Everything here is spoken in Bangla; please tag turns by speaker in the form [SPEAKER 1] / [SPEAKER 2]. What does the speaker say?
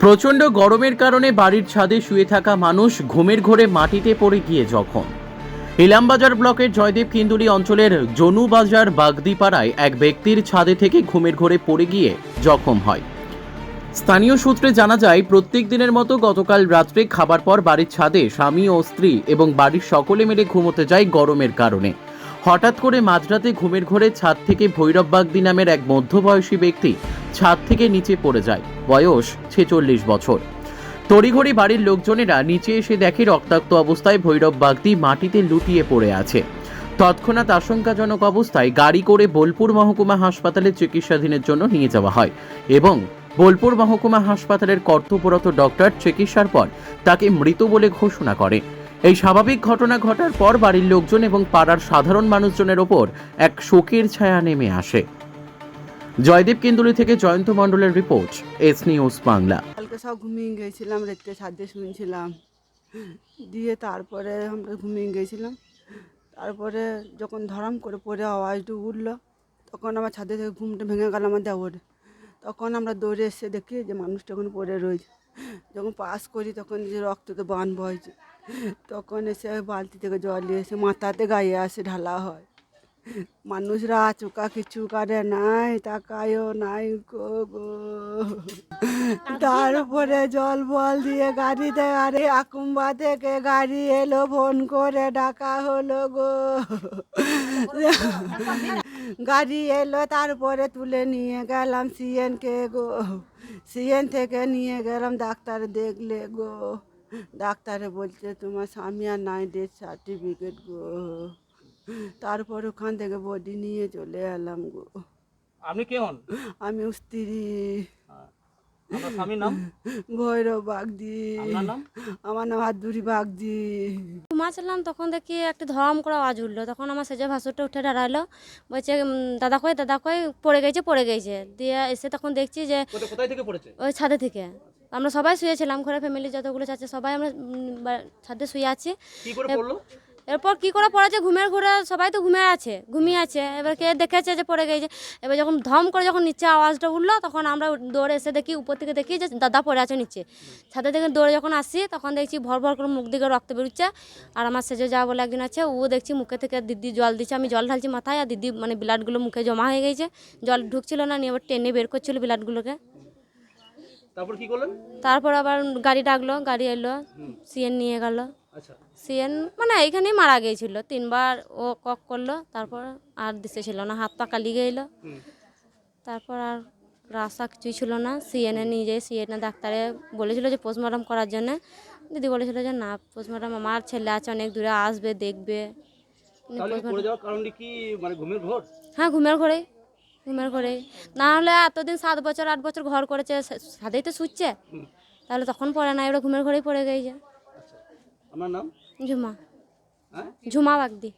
[SPEAKER 1] প্রচণ্ড গরমের কারণে বাড়ির ছাদে শুয়ে থাকা মানুষ ঘুমের ঘোরে মাটিতে পড়ে গিয়ে জখম। ইলামবাজার ব্লকের জয়দেব কিন্দুলি অঞ্চলের জনুবাজার বাগদিপাড়ায় এক ব্যক্তির ছাদে থেকে ঘুমের ঘোরে পড়ে গিয়ে জখম হয়। স্থানীয় সূত্রে জানা যায়, প্রত্যেক দিনের মতো গতকাল রাত্রে খাবার পর বাড়ির ছাদে স্বামী ও স্ত্রী এবং বাড়ির সকলে মিলে ঘুমোতে যায় গরমের কারণে। হঠাৎ করে মাঝরাতে ঘুমের ঘোরে ছাদ থেকে ভৈরব বাগদি নামের এক মধ্যবয়সী ব্যক্তি ছাদ থেকে নিচে পড়ে যায়। বয়স ছেচল্লিশ বছর। তড়িঘড়ি বাড়ির লোকজনেরা নিচে এসে দেখে রক্তাক্ত অবস্থায় ভৈরব বাগদি মাটিতে লুটিয়ে পড়ে আছে। তৎক্ষণাৎ আশঙ্কাজনক অবস্থায় গাড়ি করে বোলপুর মহকুমা হাসপাতালে চিকিৎসাধীনের জন্য নিয়ে যাওয়া হয় এবং বোলপুর মহকুমা হাসপাতালের কর্তব্যরত ডক্টর চিকিৎসার পর তাকে মৃত বলে ঘোষণা করে। এই স্বাভাবিক ঘটনা ঘটার পর বাড়ির লোকজন এবং পাড়ার সাধারণ মানুষজনের ওপর এক শোকের ছায়া নেমে আসে। জয়দেব কেন্দুলি থেকে জয়ন্ত মণ্ডলের রিপোর্ট, এস নিউজ বাংলা।
[SPEAKER 2] কালকে সব ঘুমিয়ে গেছিলাম, রাত্রে ছাদে শুনছিলাম দিয়ে তারপরে আমরা ঘুমিয়ে গেছিলাম। তারপরে যখন ধরাম করে পরে আওয়াজটা উঠল, তখন আমার ছাদে থেকে ঘুমটা ভেঙে গেল আমার দেওয়ার। তখন আমরা দৌড়ে এসে দেখি যে মানুষটা ওখানে পড়ে রয়েছে। যখন পাস করি তখন যে রক্ত তো বান বয়ছে তখন এসে বালতি থেকে জল নিয়ে এসে মাথাতে গায়ে আসে ঢালা হয়। মানুষরা চুকা কিছু করে, নাই, তাকায়ও নাই, গো গো। তারপরে জল বল দিয়ে গাড়িতে, আরে, আকুম্বা থেকে গাড়ি এলো, ফোন করে ডাকা হলো, গো। গাড়ি এলো তারপরে তুলে নিয়ে গেলাম সিএনকে গো। সিএন থেকে নিয়ে গেলাম ডাক্তার দেখলে গো। ডাক্তারে বলছে তোমার স্বামী আর নাই ডেথ সার্টিফিকেট গো। তারপর ওখান থেকে বডি নিয়ে চলে এলাম গো।
[SPEAKER 3] আমি কে হন?
[SPEAKER 2] আমি স্ত্রী।
[SPEAKER 3] আপনার স্বামীর নাম?
[SPEAKER 2] ভৈরব বাগদি।
[SPEAKER 3] আপনার নাম?
[SPEAKER 2] আমার নাম হাতুরি বাগদি।
[SPEAKER 4] ঘুমাচ্ছিলাম তখন দেখি একটা ধরাম করে আওয়াজ উঠল। তখন আমার সেজে ভাসুরটা উঠে দাঁড়াল। বলছে দাদা কই দাদা কই? পড়ে গেছে পড়ে গেছে। দিয়ে এসে তখন দেখছি যে
[SPEAKER 3] কোথায় কোথায় থেকে পড়েছে?
[SPEAKER 4] ওই ছাদে থেকে। আমরা সবাই শুয়েছিলাম ঘরে ফ্যামিলি যতগুলো আছে সবাই আমরা ছাদে শুয়ে আছি।
[SPEAKER 3] কি করে পড়ল?
[SPEAKER 4] এরপর কি করে পড়েছে ঘুমের ঘুরে সবাই তো ঘুমিয়ে আছে ঘুমিয়ে আছে। এবার কে দেখেছে যে পড়ে গেছে? এবার যখন ধম করে যখন নিচে আওয়াজটা উঠল তখন আমরা দৌড়ে এসে দেখি উপর থেকে দেখি যে দাদা পড়ে আছে নিচে। ছাদে থেকে দৌড়ে যখন আসি তখন দেখছি ভর ভর করে মুখ দিকে রক্ত বেরোচ্ছে। আর আমার সেজে যা বলে একজন আছে ও দেখছি মুখে থেকে দিদি জল দিচ্ছে আমি জল ঢালছি মাথায় আর দিদি মানে ব্লাডগুলো মুখে জমা হয়ে গেছে। জল ঢুকছিল না নিয়ে আবার টেনে বের করছিল ব্লাডগুলোকে।
[SPEAKER 3] তারপর কি করলেন?
[SPEAKER 4] তারপর আবার গাড়ি ডাকলো গাড়ি এলো সিএন নিয়ে গেল। সিএন মানে এইখানেই মারা গিয়েছিল। তিনবার ও কক করল তারপর আর দিতে ছিল না হাত পা কালি গেল তারপর আর রাস্তা কিছুই ছিল না। সিএনএ নিয়ে যেয়ে সিএনএ ডাক্তারে বলেছিল যে পোস্টমর্টম করার জন্য। দিদি বলেছিল যে না পোস্টমর্টম আমার ছেলে আছে অনেক দূরে আসবে দেখবে।
[SPEAKER 3] মানে ঘুমের ঘোর?
[SPEAKER 4] হ্যাঁ ঘুমের ঘরেই ঘুমের ঘরেই। না হলে এতদিন সাত বছর আট বছর ঘর করেছে সাদেই তো শুচ্ছে। তাহলে তখন পড়ে না এবার ঘুমের ঘরেই পড়ে গেছে।
[SPEAKER 3] আপনার নাম?
[SPEAKER 4] ঝুমা।
[SPEAKER 3] হ্যাঁ?
[SPEAKER 4] ঝুমা বাগদি।